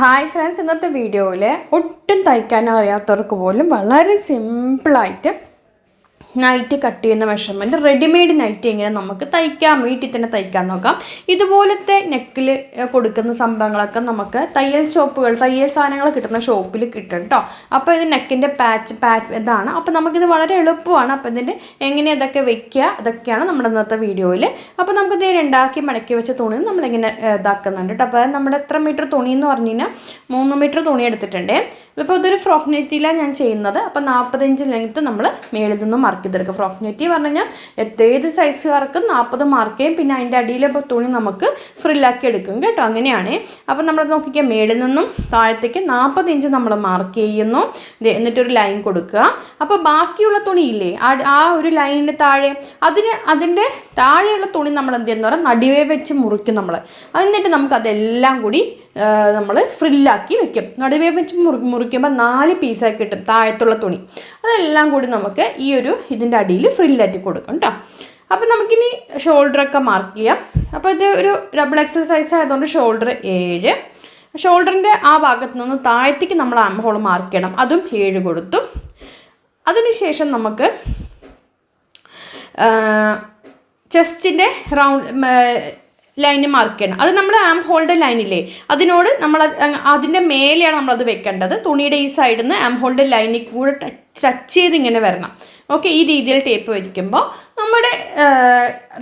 Hi friends ഇന്നത്തെ വീഡിയോയിൽ ഒട്ടും തയ്ക്കാൻ അറിയാത്തവർക്ക് പോലും വളരെ സിമ്പിളായിട്ട് നൈറ്റ് കട്ട് ചെയ്യുന്ന മെഷർമെന്റ് റെഡിമെയ്ഡ് നൈറ്റ് എങ്ങനെ നമുക്ക് തയ്ക്കാം വീട്ടിൽ തന്നെ തയ്ക്കാൻ നോക്കാം. ഇതുപോലത്തെ നെക്കിൽ കൊടുക്കുന്ന സംഭവങ്ങളൊക്കെ നമുക്ക് തയ്യൽ ഷോപ്പുകൾ തയ്യൽ സാധനങ്ങൾ കിട്ടുന്ന ഷോപ്പിൽ കിട്ടും കേട്ടോ അപ്പോൾ ഇത് നെക്കിന്റെ പാച്ച് പാച്ച് ഇതാണ്. അപ്പോൾ നമുക്കിത് വളരെ എളുപ്പമാണ്. അപ്പോൾ ഇതിന്റെ എങ്ങനെ ഇതൊക്കെ വെക്കുക അതൊക്കെയാണ് നമ്മുടെ ഇന്നത്തെ വീഡിയോയിൽ അപ്പോൾ നമുക്കിത് രണ്ടാക്കി മടക്കി വെച്ച തുണി നമ്മളിങ്ങനെ ഇതാക്കുന്നുണ്ട് കേട്ടോ അപ്പോൾ നമ്മുടെ എത്ര മീറ്റർ തുണി എന്ന് പറഞ്ഞു കഴിഞ്ഞാൽ മൂന്ന് മീറ്റർ തുണി എടുത്തിട്ടുണ്ട്. ഇപ്പോൾ ഇതൊരു ഫ്രോക്ക് നെറ്റിയിലാണ് ഞാൻ ചെയ്യുന്നത്. അപ്പോൾ നാൽപ്പത്തഞ്ച് ലെങ്ത്ത് നമ്മൾ മേളിൽ നിന്നും മാർക്ക് ചെയ്തെടുക്കുക. ഫ്രോക്ക് നെറ്റി പറഞ്ഞു കഴിഞ്ഞാൽ ഏത് സൈസുകാർക്കും നാൽപ്പത് മാർക്ക് ചെയ്യും. പിന്നെ അതിന്റെ അടിയിലെ തുണി നമുക്ക് ഫ്രില്ലാക്കി എടുക്കും കേട്ടോ. അങ്ങനെയാണ്. അപ്പോൾ നമ്മൾ നോക്കിക്കുക മേളിൽ നിന്നും താഴത്തേക്ക് നാൽപ്പത് ഇഞ്ച് നമ്മൾ മാർക്ക് ചെയ്യുന്നു എന്നിട്ടൊരു ലൈൻ കൊടുക്കുക. അപ്പോൾ ബാക്കിയുള്ള തുണിയില്ലേ ആ ഒരു ലൈനിന് താഴെ അതിന് അതിന്റെ താഴെയുള്ള തുണി നമ്മൾ എന്ത് ചെയ്യുന്ന? പറയുക നടുവേ വെച്ച് മുറിക്കും നമ്മൾ എന്നിട്ട് നമുക്ക് അതെല്ലാം കൂടി നമ്മൾ ഫ്രില്ലാക്കി വെക്കും. നടുവേ വെച്ച് മുറി മുറിക്കുമ്പോൾ നാല് പീസായി കിട്ടും താഴത്തുള്ള തുണി. അതെല്ലാം കൂടി നമുക്ക് ഈ ഒരു ഇതിന്റെ അടിയിൽ ഫ്രില്ലാറ്റി കൊടുക്കും കേട്ടോ അപ്പം നമുക്കിനി ഷോൾഡറൊക്കെ മാർക്ക് ചെയ്യാം. അപ്പോൾ ഇത് ഒരു ഡബിൾ എക്സൽ സൈസ് ആയതുകൊണ്ട് ഷോൾഡർ ഏഴ്. ഷോൾഡറിന്റെ ആ ഭാഗത്ത് നിന്ന് താഴത്തേക്ക് നമ്മൾ ആം ഹോൾ മാർക്ക് ചെയ്യണം. അതും ഏഴ് കൊടുത്തു. അതിനുശേഷം നമുക്ക് ചെസ്റ്റിന്റെ റൗണ്ട് ലൈന് മാർക്ക് ചെയ്യണം അത് നമ്മൾ ആം ഹോൾഡ് ലൈനില്ലേ അതിനോട് നമ്മൾ അതിന്റെ മേലെയാണ് നമ്മളത് വെക്കേണ്ടത്. തുണിയുടെ ഈ സൈഡിൽ നിന്ന് ആം ഹോൾഡ് ലൈനിൽ കൂടെ ടച്ച് ചെയ്ത് ഇങ്ങനെ വരണം. ഓക്കെ ഈ രീതിയിൽ ടേപ്പ് വയ്ക്കുമ്പോൾ നമ്മുടെ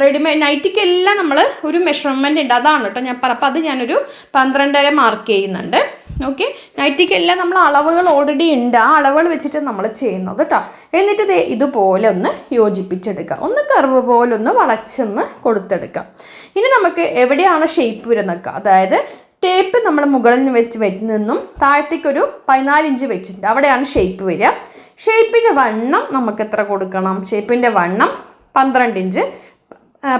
റെഡിമെയ്ഡ് നൈറ്റിക്കെല്ലാം നമ്മൾ ഒരു മെഷർമെന്റ് ഉണ്ട്. അതാണ് കേട്ടോ ഞാൻ പറ അപ്പോൾ അത് ഞാനൊരു പന്ത്രണ്ടര മാർക്ക് ചെയ്യുന്നുണ്ട്. ഓക്കെ നൈറ്റിക്കെല്ലാം നമ്മൾ അളവുകൾ ഓൾറെഡി ഉണ്ട്. ആ അളവുകൾ വെച്ചിട്ട് നമ്മൾ ചെയ്യുന്നത് കേട്ടോ എന്നിട്ട് ദേ ഇതുപോലെ ഒന്ന് യോജിപ്പിച്ചെടുക്കുക ഒന്ന് കർവ് പോലെ ഒന്ന് വളച്ചൊന്ന് കൊടുത്തെടുക്കാം. ഇനി നമുക്ക് എവിടെയാണ് ഷേപ്പ് വരുന്നൊക്കെ? അതായത് ടേപ്പ് നമ്മൾ മുകളിൽ നിന്ന് വെച്ച് നിന്നും താഴത്തേക്കൊരു പതിനാല് ഇഞ്ച് വെച്ചിട്ടുണ്ട്. അവിടെയാണ് ഷേപ്പ് വരിക. ഷേപ്പിന്റെ വണ്ണം നമുക്ക് എത്ര കൊടുക്കണം? ഷേപ്പിന്റെ വണ്ണം പന്ത്രണ്ട് ഇഞ്ച്.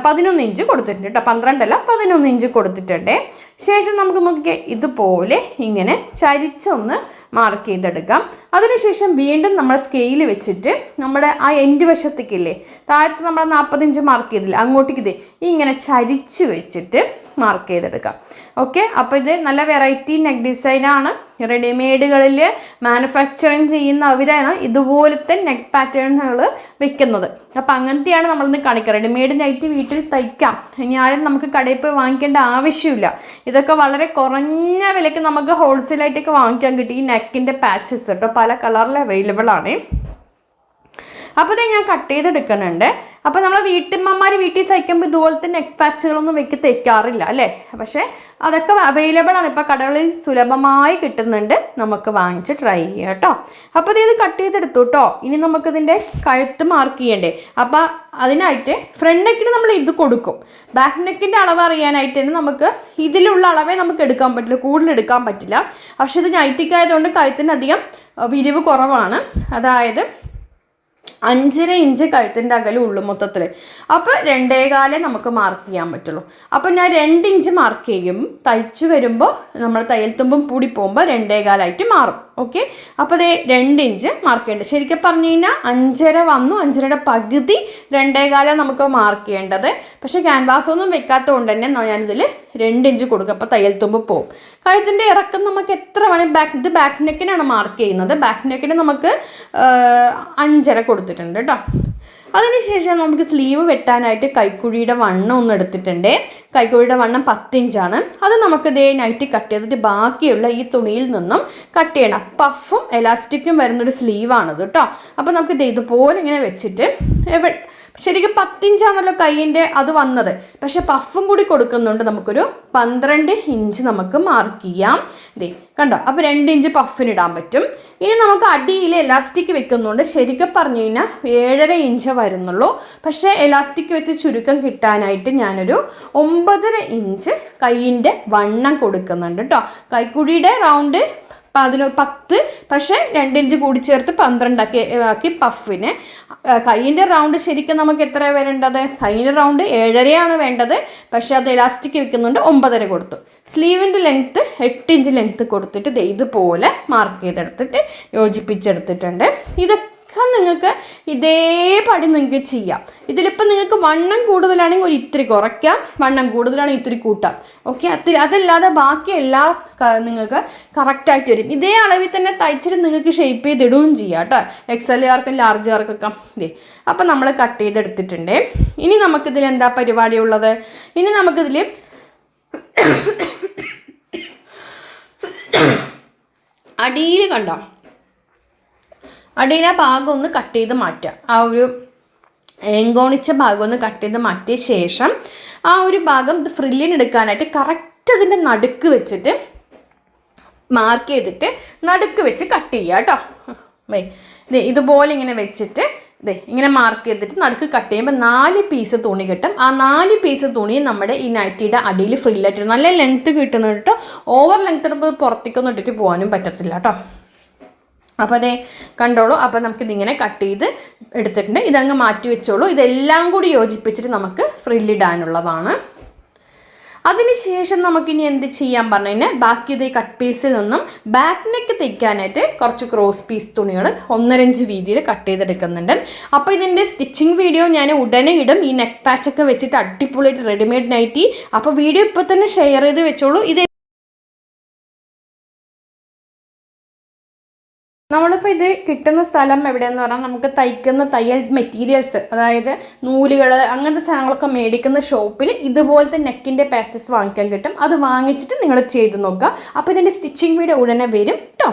പതിനൊന്ന് ഇഞ്ച് കൊടുത്തിട്ടുണ്ട് കേട്ടോ. പന്ത്രണ്ടല്ല പതിനൊന്ന് ഇഞ്ച് കൊടുത്തിട്ടുണ്ട്. ശേഷം നമുക്ക് നോക്കിയാൽ ഇതുപോലെ ഇങ്ങനെ ചരിച്ചൊന്ന് മാർക്ക് ചെയ്തെടുക്കാം. അതിനുശേഷം വീണ്ടും നമ്മൾ സ്കെയിൽ വെച്ചിട്ട് നമ്മുടെ ആ എൻഡ് വശത്തേക്കില്ലേ താഴത്ത് നമ്മൾ നാൽപ്പത്തഞ്ച് മാർക്ക് ചെയ്തില്ല അങ്ങോട്ടേക്ക് ഇതേ ഇങ്ങനെ ചരിച്ച് വെച്ചിട്ട് മാർക്ക് ചെയ്തെടുക്കാം. ഓക്കെ അപ്പോൾ ഇത് നല്ല വെറൈറ്റി നെക്ക് ഡിസൈനാണ് റെഡിമെയ്ഡുകളിൽ മാനുഫാക്ചറിങ് ചെയ്യുന്ന അവരാണ് ഇതുപോലത്തെ നെക്ക് പാറ്റേണുകൾ വെക്കുന്നത്. അപ്പോൾ അങ്ങനത്തെയാണ് നമ്മളിന്ന് കാണിക്കുക. റെഡിമെയ്ഡ് നൈറ്റ് വീട്ടിൽ തയ്ക്കാം. ഇനി ആരും നമുക്ക് കടയിൽ പോയി വാങ്ങിക്കേണ്ട ആവശ്യമില്ല. ഇതൊക്കെ വളരെ കുറഞ്ഞ വിലയ്ക്ക് നമുക്ക് ഹോൾസെയിലായിട്ടൊക്കെ വാങ്ങിക്കാൻ കിട്ടി. ഈ നെക്കിന്റെ പാച്ചസ് കേട്ടോ പല കളറിൽ അവൈലബിൾ ആണ്. അപ്പോൾ ഇത് ഞാൻ കട്ട് ചെയ്തെടുക്കുന്നുണ്ട്. അപ്പോൾ നമ്മൾ വീട്ടമ്മമാർ വീട്ടിൽ തയ്ക്കുമ്പോൾ ഇതുപോലത്തെ നെക്ക് പാച്ചുകളൊന്നും വെക്കി തയ്ക്കാറില്ല അല്ലേ? പക്ഷേ അതൊക്കെ അവൈലബിൾ ആണ്. ഇപ്പോൾ കടകളിൽ സുലഭമായി കിട്ടുന്നുണ്ട്. നമുക്ക് വാങ്ങിച്ച് ട്രൈ ചെയ്യാം കേട്ടോ അപ്പോൾ ഇത് കട്ട് ചെയ്തെടുത്തു കേട്ടോ ഇനി നമുക്കിതിന്റെ കഴുത്ത് മാർക്ക് ചെയ്യണ്ടേ? അപ്പോൾ അതിനായിട്ട് ഫ്രണ്ട് നെക്കിന് നമ്മൾ ഇത് കൊടുക്കും. ബാക്ക് നെക്കിന്റെ അളവ് അറിയാനായിട്ട് നമുക്ക് ഇതിലുള്ള അളവേ നമുക്ക് എടുക്കാൻ പറ്റില്ല. കൂടുതൽ എടുക്കാൻ പറ്റില്ല. പക്ഷേ ഇത് നൈറ്റിക്കായതുകൊണ്ട് കഴുത്തിനധികം വിരിവ് കുറവാണ്. അതായത് അഞ്ചര ഇഞ്ച് കഴുത്തിന്റെ അകലം ഉള്ളു മൊത്തത്തിൽ അപ്പോൾ രണ്ടേകാലേ നമുക്ക് മാർക്ക് ചെയ്യാൻ പറ്റുള്ളൂ. അപ്പോൾ ഞാൻ രണ്ട് ഇഞ്ച് മാർക്ക് ചെയ്യും. തയ്ച്ചു വരുമ്പോൾ നമ്മൾ തയ്യൽ തുമ്പും കൂടി പോകുമ്പോൾ രണ്ടേകാലായിട്ട് മാറും. ഓക്കെ അപ്പോൾ അതേ രണ്ട് ഇഞ്ച് മാർക്ക് ചെയ്യേണ്ടത് ശരിക്കും പറഞ്ഞു കഴിഞ്ഞാൽ അഞ്ചര വന്നു അഞ്ചരയുടെ പകുതി രണ്ടേകാലം നമുക്ക് മാർക്ക് ചെയ്യേണ്ടത്. പക്ഷേ ക്യാൻവാസ് ഒന്നും വെക്കാത്തതുകൊണ്ട് തന്നെ ഞാനിതിൽ രണ്ട് ഇഞ്ച് കൊടുക്കും. അപ്പോൾ തയ്യൽ തുമ്പ് പോകും കഴുത്തിന്റെ ഇറക്കം നമുക്ക് എത്ര വേണേൽ ബാക്ക് ഇത് ബാക്ക് നെക്കിനാണ് മാർക്ക് ചെയ്യുന്നത്. ബാക്ക് നെക്കിന് നമുക്ക് അഞ്ചര കൊടുത്തിട്ടുണ്ട് കേട്ടോ അതിനുശേഷം നമുക്ക് സ്ലീവ് വെട്ടാനായിട്ട് കൈക്കുഴിയുടെ വണ്ണം ഒന്ന് എടുത്തിട്ടുണ്ട്. കൈക്കുഴിയുടെ വണ്ണം പത്തിഞ്ചാണ് അത് നമുക്ക് ഇതേ നൈറ്റ് കട്ട് ചെയ്തിട്ട് ബാക്കിയുള്ള ഈ തുണിയിൽ നിന്നും കട്ട് ചെയ്യണം. പഫും എലാസ്റ്റിക്കും വരുന്നൊരു സ്ലീവാണത് കേട്ടോ അപ്പോൾ നമുക്ക് ഇത് ഇതുപോലെ ഇങ്ങനെ വെച്ചിട്ട് ശരിക്കും പത്തിഞ്ചാണല്ലോ കൈയിന്റെ അത് വന്നത്. പക്ഷെ പഫും കൂടി കൊടുക്കുന്നുണ്ട് നമുക്കൊരു പന്ത്രണ്ട് ഇഞ്ച് നമുക്ക് മാർക്ക് ചെയ്യാം. ദേ കണ്ടോ? അപ്പോൾ രണ്ട് ഇഞ്ച് പഫിനിടാൻ പറ്റും. ഇനി നമുക്ക് അടിയിൽ എലാസ്റ്റിക് വെക്കുന്നുണ്ട്. ശരിക്കും പറഞ്ഞു കഴിഞ്ഞാൽ ഏഴര ഇഞ്ച് വരുന്നുള്ളൂ. പക്ഷേ എലാസ്റ്റിക് വെച്ച് ചുരുക്കം കിട്ടാനായിട്ട് ഞാനൊരു ഒമ്പതര ഇഞ്ച് കൈയിന്റെ വണ്ണം കൊടുക്കുന്നുണ്ട് കേട്ടോ കൈക്കുഴിയുടെ റൗണ്ട് പതിനൊ പത്ത് പക്ഷേ രണ്ട് ഇഞ്ച് കൂടി ചേർത്ത് പന്ത്രണ്ടാക്കി ആക്കി പഫിന് കൈയിന്റെ റൗണ്ട് ശരിക്കും നമുക്ക് എത്ര വരേണ്ടത്? കൈയിന്റെ റൗണ്ട് ഏഴരയാണ് വേണ്ടത് പക്ഷേ അത് ഇലാസ്റ്റിക് വെക്കുന്നുണ്ട് ഒമ്പതര കൊടുത്തു. സ്ലീവിന്റെ ലെങ്ത്ത് എട്ട് ഇഞ്ച് ലെങ്ത്ത് കൊടുത്തിട്ട് ഇതുപോലെ മാർക്ക് ചെയ്തെടുത്തിട്ട് യോജിപ്പിച്ചെടുത്തിട്ടുണ്ട്. ഇതൊക്കെ ഒക്കെ നിങ്ങൾക്ക് ഇതേപടി നിങ്ങൾക്ക് ചെയ്യാം. ഇതിലിപ്പോൾ നിങ്ങൾക്ക് വണ്ണം കൂടുതലാണെങ്കിൽ ഒരു ഇത്തിരി കുറയ്ക്കാം വണ്ണം കൂടുതലാണെങ്കിൽ ഇത്തിരി കൂട്ടാം. ഓക്കെ അത്തി അതല്ലാതെ ബാക്കി എല്ലാം നിങ്ങൾക്ക് കറക്റ്റായിട്ട് വരും. ഇതേ അളവിൽ തന്നെ തയ്ച്ചിട്ട് നിങ്ങൾക്ക് ഷേപ്പ് ചെയ്തിടുകയും ചെയ്യാം കേട്ടോ. എക്സലുകാർക്കും ലാർജുകാർക്കൊക്കെ ഇതേ അപ്പം നമ്മൾ കട്ട് ചെയ്തെടുത്തിട്ടുണ്ട്. ഇനി നമുക്കിതിൽ എന്താ പരിപാടി ഉള്ളത്? ഇനി നമുക്കിതിൽ അടിയിൽ കണ്ടോ? അടിയിലെ ഭാഗം ഒന്ന് കട്ട് ചെയ്ത് മാറ്റുക. ആ ഒരു എങ്കോണിച്ച ഭാഗം ഒന്ന് കട്ട് ചെയ്ത് മാറ്റിയ ശേഷം ആ ഒരു ഭാഗം ഇത് ഫ്രില്ലിന് എടുക്കാനായിട്ട് കറക്റ്റ് അതിന്റെ നടുക്ക് വെച്ചിട്ട് മാർക്ക് ചെയ്തിട്ട് നടുക്ക് വെച്ച് കട്ട് ചെയ്യുക കേട്ടോ. ഇതേ ഇതുപോലെ ഇങ്ങനെ വെച്ചിട്ട് ദേ ഇങ്ങനെ മാർക്ക് ചെയ്തിട്ട് നടുക്ക് കട്ട് ചെയ്യുമ്പോൾ നാല് പീസ് തുണി കിട്ടും. ആ നാല് പീസ് തുണി നമ്മുടെ ഈ നൈറ്റിയുടെ അടിയിൽ ഫ്രില്ലായിട്ട് നല്ല ലെങ്ത്ത് കിട്ടുന്നുണ്ട് കേട്ടോ. ഓവർ ലെങ്ത്ത് പുറത്തേക്കൊന്നും ഇട്ടിട്ട് പോകാനും പറ്റത്തില്ല കേട്ടോ. അപ്പോൾ അതേ കണ്ടോളൂ. അപ്പോൾ നമുക്കിതിങ്ങനെ കട്ട് ചെയ്ത് എടുത്തിട്ടുണ്ട്. ഇതങ്ങ് മാറ്റി വെച്ചോളൂ. ഇതെല്ലാം കൂടി യോജിപ്പിച്ചിട്ട് നമുക്ക് ഫ്രില്ലിടാനുള്ളതാണ് അതിനുശേഷം നമുക്കിനി എന്ത് ചെയ്യാൻ പറഞ്ഞു കഴിഞ്ഞാൽ ബാക്കി ഇത് കട്ട് പീസിൽ നിന്നും ബാക്ക് നെക്ക് തയ്ക്കാനായിട്ട് കുറച്ച് ക്രോസ് പീസ് തുണികൾ ഒന്നരഞ്ച് വീതിയിൽ കട്ട് ചെയ്തെടുക്കുന്നുണ്ട്. അപ്പോൾ ഇതിന്റെ സ്റ്റിച്ചിങ് വീഡിയോ ഞാൻ ഉടനെ ഇടും. ഈ നെക്ക് പാച്ചൊക്കെ വെച്ചിട്ട് അടിപൊളിയായിട്ട് റെഡിമെയ്ഡ് നൈറ്റി അപ്പോൾ വീഡിയോ ഇപ്പോൾ തന്നെ ഷെയർ ചെയ്ത് വെച്ചോളൂ. ഇത് നമ്മളിപ്പോൾ ഇത് കിട്ടുന്ന സ്ഥലം എവിടെയെന്ന് പറഞ്ഞാൽ നമുക്ക് തയ്ക്കുന്ന തയ്യൽ മെറ്റീരിയൽസ് അതായത് നൂലുകൾ അങ്ങനത്തെ സാധനങ്ങളൊക്കെ മേടിക്കുന്ന ഷോപ്പിൽ ഇതുപോലത്തെ നെക്കിന്റെ പാച്ചസ് വാങ്ങിക്കാൻ കിട്ടും. അത് വാങ്ങിച്ചിട്ട് നിങ്ങൾ ചെയ്ത് നോക്കുക. അപ്പോൾ ഇതിന്റെ സ്റ്റിച്ചിങ് വീഡിയോ ഉടനെ വരും കേട്ടോ